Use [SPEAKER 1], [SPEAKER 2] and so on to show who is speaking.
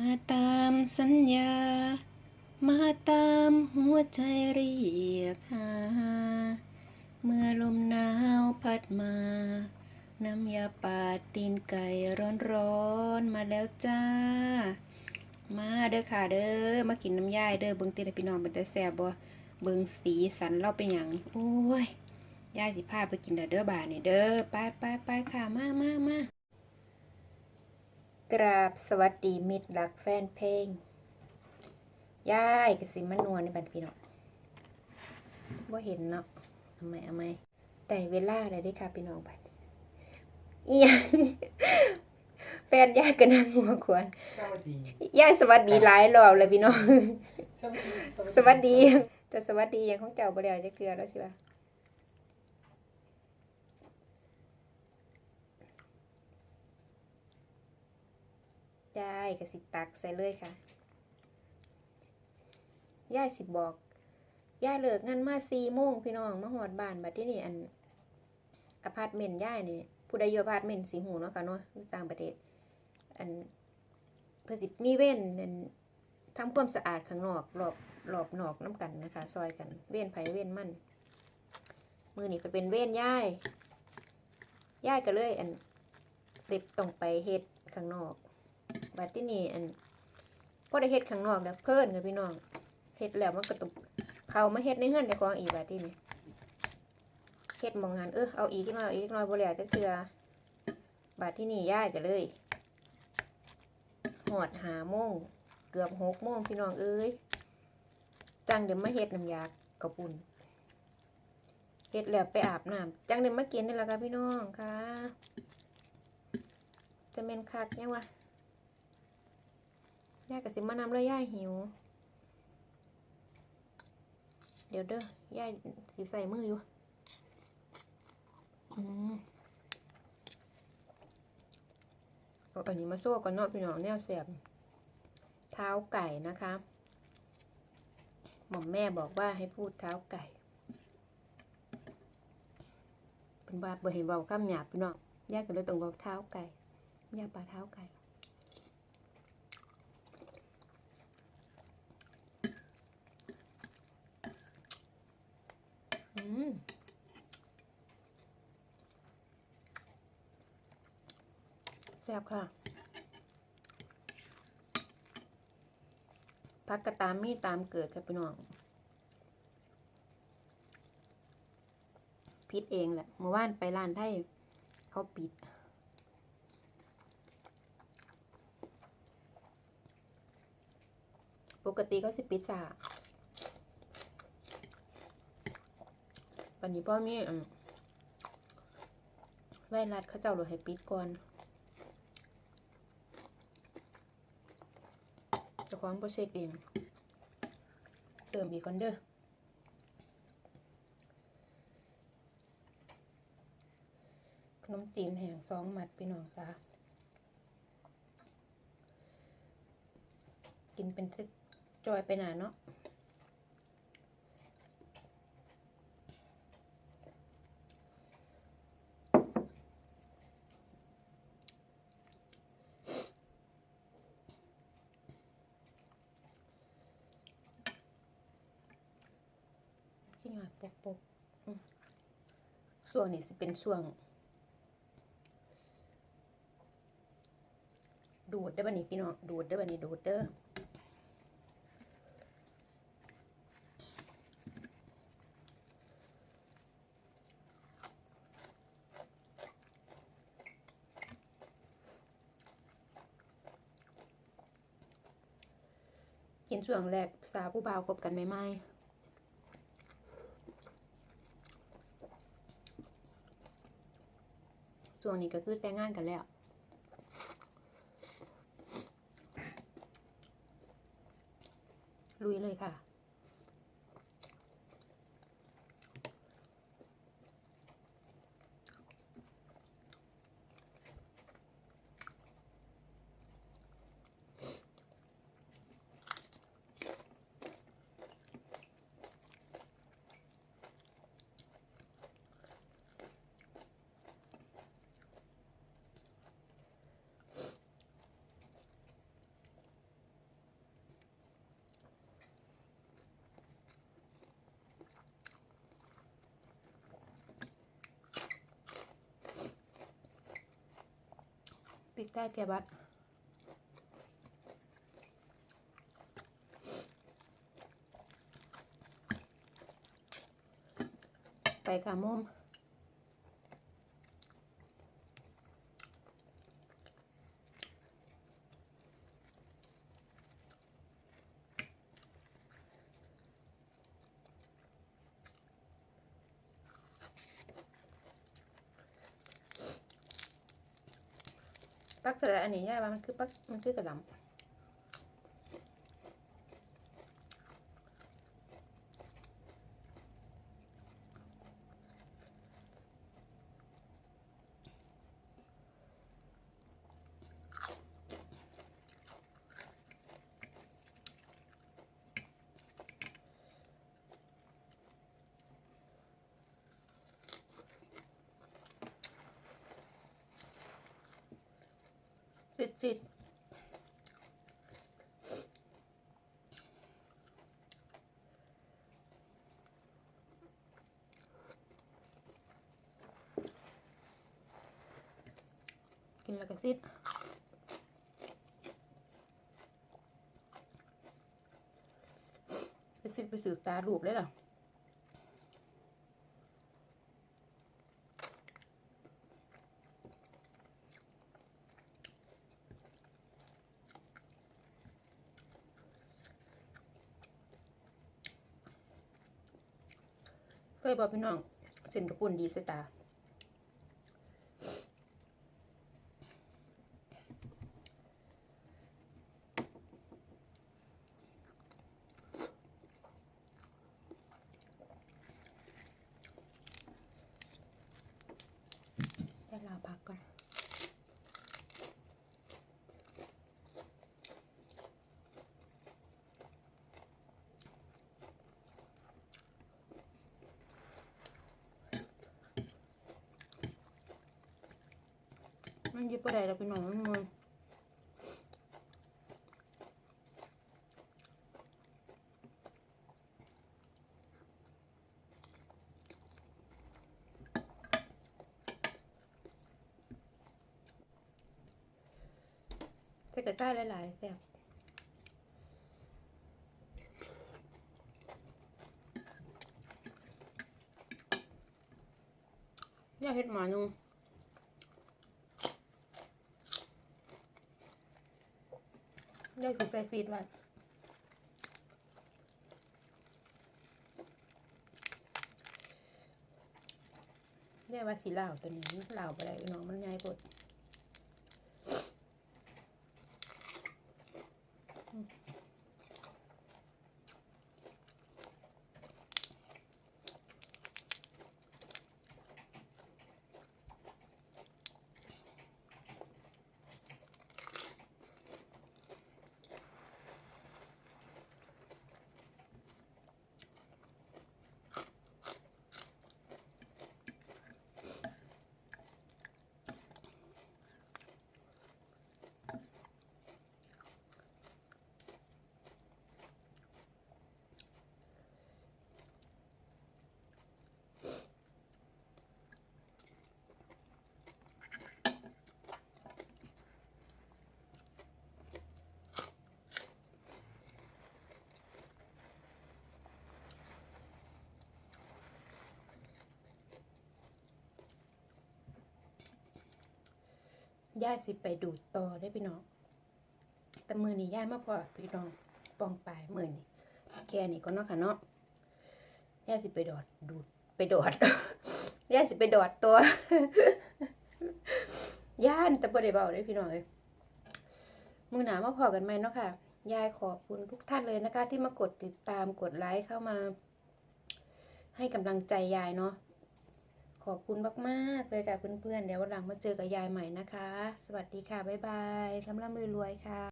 [SPEAKER 1] มาตามสัญญา มาตามหัวใจเรียกหา เมื่อลมหนาวพัดมา น้ำยาปาดตีนไก่ร้อนๆ มาแล้วจ้า มาเด้อค่ะเด้อ มากินน้ำยายเด้อเบิ่งติดพี่น้องเป็นแต่แซบบ่เบิ่งสีสันเราเป็นหยังโอ้ย ยายสิพาไปกินเด้อเด้อบาดนี่เด้อ ไปไปไปค่ะ มามามา กราบสวัสดีมิตรรักแฟนเพลงยายกสิมานวลในบันพี่น้องว่าเห็นเนาะทำไมทำไมแต่เวลาอะไรได้อค่ะพี่น้องบัดอีหยังแฟนยายก็นั่งหัวขวาน
[SPEAKER 2] สวัสดี
[SPEAKER 1] ยายสวัสดีหลายรอบเลยพี่น้อง
[SPEAKER 2] สวัสดี
[SPEAKER 1] สวัสดีจะสวัสดีอย่างของเจ้าบ่ได้จะเกลือแล้วใช่ปะ ยายก็สิตักใส่เลยค่ะยายสิบอกยายเลิกงานมาสี่โมงพี่น้องมาหอดบ้านบัดที่นี่อันอพาร์ตเมนต์ยายนี่ผู้ใดอยู่อพาร์ตเมนต์สีหูเนาะค่ะเนาะอยู่ต่างประเทศอันเพื่อสิมีเว้นอันทำความสะอาดข้างนอกรอบรอบนอกน้ำกันนะคะ ซอยกันเว้นไผเว้นมันมือนี่ก็เป็นเว้นย่ายย่ายก็เลยอันเด็บต้องไปเฮ็ดข้างนอก บัดที่นี่อันพอได้เฮ็ดข้างนอกแล้วเพิ่นกับพี่น้องเฮ็ดแล้วมันก็ต้องเข้ามาเฮ็ดในเฮือนในของอีกบัดที่นี่เฮ็ดมองหันเออเอาอีกนิดหน่อยอาอีกนิดหน่อยบ่แล้วจะเทื่อบัดที่นี่ย่ายก็เลยหอดหาโมงเกือบหกโมงพี่น้องเอ้ยจังเดี๋ยวมาเฮ็ดน้ำยากระปุ่นเฮ็ดแล้วไปอาบน้ำจังเดี๋ยวมากินนี่แหละค่ะพี่น้องค่ะจะเป็นคักยังวะ ย่ากับสิมานำเลยย่าหิว เดี๋ยวเด้อย่าสิใส่มืออยู่ อืมเอาอันนี้มาโซ่ก่อนเนาะพี่น้องแนวเสียบเท้าไก่นะคะ หม่อมแม่บอกว่าให้พูดเท้าไก่เป็นบาบ่เห็นเบาข้ามหยาบพี่น้องย่าก็เลยต้องบอกเท้าไก่ย่าปลาเท้าไก่ แซ่บค่ะพักกระตามมีตามเกิดครับพี่น้องพิดเองแหละเมื่อวานไปร้านไทยเขาปิดปกติเขาสิปิดสา วันนี้พ่อมีอืมไวรัสเขาเจ้าเลยให้ปิดก่อนจะความโปรเช็คเองเติมอีกก่อนเด้อขนมจีนแห้งสองหมัดพี่น้องจ้ากินเป็นทึกจอยไปหนาเนาะ ขี้หยาดปกปกอืมส่วนนี้สิเป็นช่วง ดูดได้อบันนี้พี่น้องดูดได้อบันนี้ดูดเด้อกินช่วงแรกสาวผู้บ่าวคบกันใหม่ๆ ช่วงนี้ก็คือแต่งงานกันแล้วลุยเลยค่ะ ริกใต้แกบัดไปค่ะมุม ปักเสร็จแล้วอันนี้ย่าว่ามันคือปักมันคือกระหลำ สิดสิดกินแล้วก็ซิดไปซิดไปสืบตาลูกเลยเหรอ เคยบอกพี่น้องเส้นกระปุ่นดีสตา มันยิบไปได้แล้วพี่น้องมันมันใส่กระจายหลายๆแซ่บอยากเห็ดหมานุ่ง ย่อยสิใส่ฟีดไว้เรียกว่าสีเหล่าตัวนี้เหล่าไปได้น้องมันใหญ่ปด ย่ายสิไปดูดต่อได้พี่น้องแต่มือนี่ย่ายมาพอพี่น้องปองปลายมือนี่แค่นี้ก็เนาะค่ะเนาะย่ายสิไปดอดดูดไปดอดย่ายสิไปดอดตัว ย่านแต่บ่ได้เบาเลยพี่น้องเอ้ยมือหนามาพอกันไหมเนาะค่ะ ยายขอบคุณทุกท่านเลยนะคะ ที่มากดติดตามกดไลค์เข้ามา ให้กำลังใจยายเนาะ ขอบคุณมากๆเลยค่ะเพื่อนๆ เดี๋ยววันหลังมาเจอกับยายใหม่นะคะ สวัสดีค่ะ บ๊ายบายร่ำรวยๆค่ะ